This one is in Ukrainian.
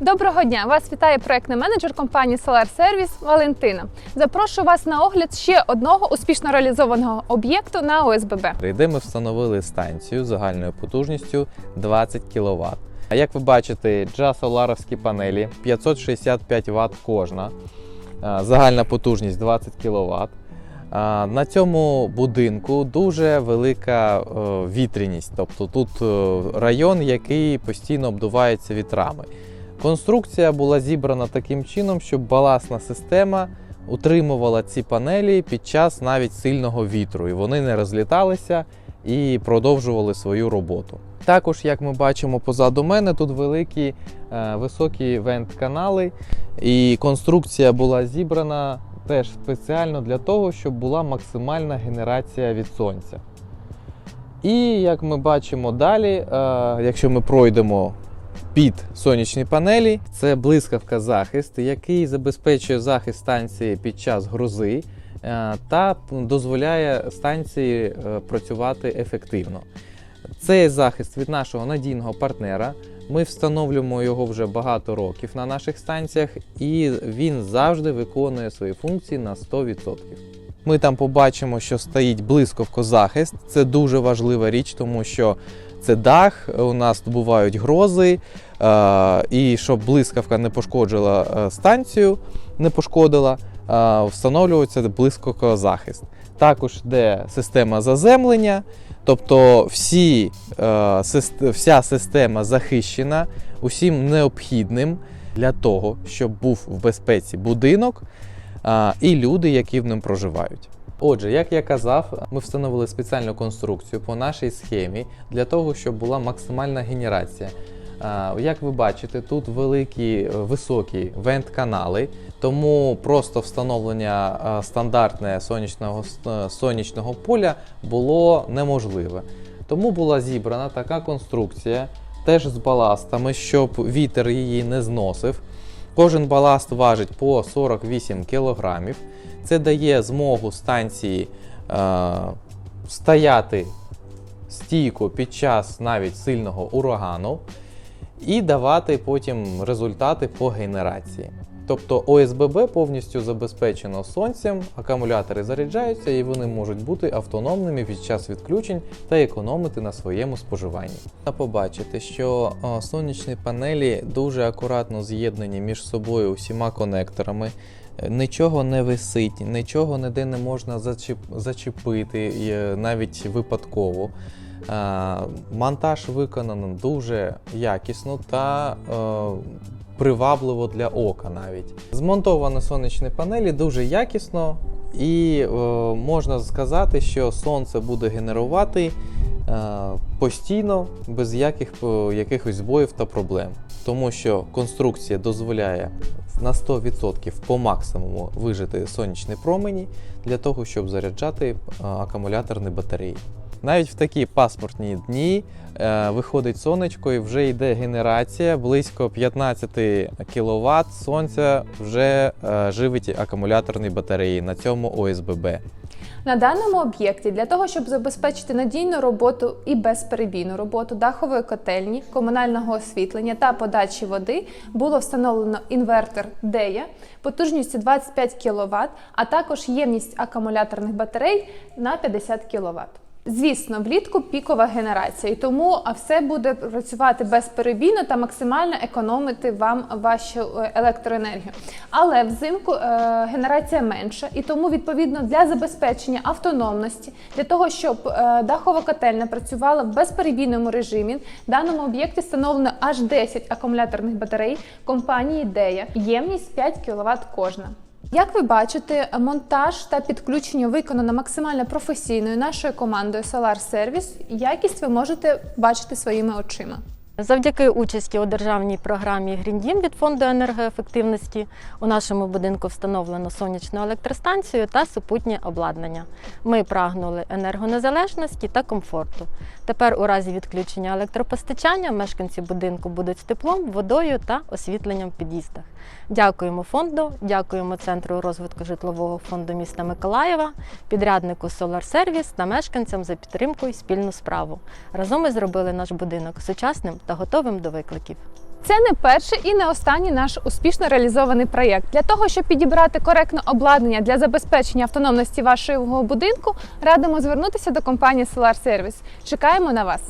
Доброго дня! Вас вітає проектний менеджер компанії Solar Service Валентина. Запрошую вас на огляд ще одного успішно реалізованого об'єкту на ОСББ. де ми встановили станцію загальною потужністю 20 кВт. А як ви бачите, джа-соларовські панелі 565 Вт кожна, загальна потужність 20 кВт. На цьому будинку дуже велика е, вітряність, тобто тут е, район, який постійно обдувається вітрами. Конструкція була зібрана таким чином, щоб баласна система утримувала ці панелі під час навіть сильного вітру, і вони не розліталися і продовжували свою роботу. Також, як ми бачимо позаду мене, тут великі е, високі вент-канали, і конструкція була зібрана теж спеціально для того, щоб була максимальна генерація від сонця. І як ми бачимо далі, е, якщо ми пройдемо під сонячні панелі, це блискавка захист, який забезпечує захист станції під час грози е, та дозволяє станції е, працювати ефективно. Цей захист від нашого надійного партнера. Ми встановлюємо його вже багато років на наших станціях, і він завжди виконує свої функції на 100%. Ми там побачимо, що стоїть блискавкозахист. Це дуже важлива річ, тому що це дах, у нас бувають грози, і щоб блискавка не пошкоджила е, станцію, не пошкодила, е, встановлюється блискавкозахист. Також йде система заземлення, тобто всі, е, вся система захищена усім необхідним для того, щоб був в безпеці будинок і люди, які в ньому проживають. Отже, як я казав, ми встановили спеціальну конструкцію по нашій схемі для того, щоб була максимальна генерація. Як ви бачите, тут великі е, високі вент-канали, тому просто встановлення а, стандартне сонячного, е, сонячного поля було неможливе. Тому була зібрана така конструкція, теж з баластами, щоб вітер її не зносив. Кожен баласт важить по 48 кг. Це дає змогу станції е, стояти стійко під час навіть сильного урагану і давати потім результати по генерації. Тобто ОСББ повністю забезпечено сонцем, акумулятори заряджаються і вони можуть бути автономними під час відключень та економити на своєму споживанні. Та побачити, що сонячні панелі дуже акуратно з'єднані між собою усіма конекторами. Е, Нічого не висить, нічого ніде не можна зачеп... зачепити, е, навіть випадково. Е, Монтаж виконано дуже якісно та е, привабливо для ока навіть. Змонтовано сонячні панелі дуже якісно, і е, можна сказати, що сонце буде генерувати постійно, без яких, якихось збоїв та проблем. Тому що конструкція дозволяє на 100% по максимуму вижити сонячні промені для того, щоб заряджати акумуляторні батареї. Навіть в такі паспортні дні е, виходить сонечко і вже йде генерація близько 15 кВт сонця вже е, живить акумуляторні батареї на цьому ОСББ. На даному об'єкті для того, щоб забезпечити надійну роботу і безперебійну роботу дахової котельні, комунального освітлення та подачі води, було встановлено інвертор DEA потужністю 25 кВт, а також ємність акумуляторних батарей на 50 кВт. Звісно, влітку пікова генерація, і тому все буде працювати безперебійно та максимально економити вам вашу е, електроенергію. Але взимку е, генерація менша, і тому відповідно для забезпечення автономності, для того, щоб е, дахова котельня працювала в безперебійному режимі, в даному об'єкті встановлено аж 10 акумуляторних батарей компанії DEA, ємність 5 кВт кожна. Як ви бачите, монтаж та підключення виконано максимально професійною нашою командою Solar Service. Якість ви можете бачити своїми очима. Завдяки участі у державній програмі Green Дім від фонду енергоефективності у нашому будинку встановлено сонячну електростанцію та супутнє обладнання. Ми прагнули енергонезалежності та комфорту. Тепер, у разі відключення електропостачання, мешканці будинку будуть з теплом, водою та освітленням в під'їздах. Дякуємо фонду, дякуємо Центру розвитку житлового фонду міста Миколаєва, підряднику Solar Service та мешканцям за підтримку і спільну справу. Разом ми зробили наш будинок сучасним та готовим до викликів. Це не перший і не останній наш успішно реалізований проєкт. Для того, щоб підібрати коректне обладнання для забезпечення автономності вашого будинку, радимо звернутися до компанії Solar Service. Чекаємо на вас.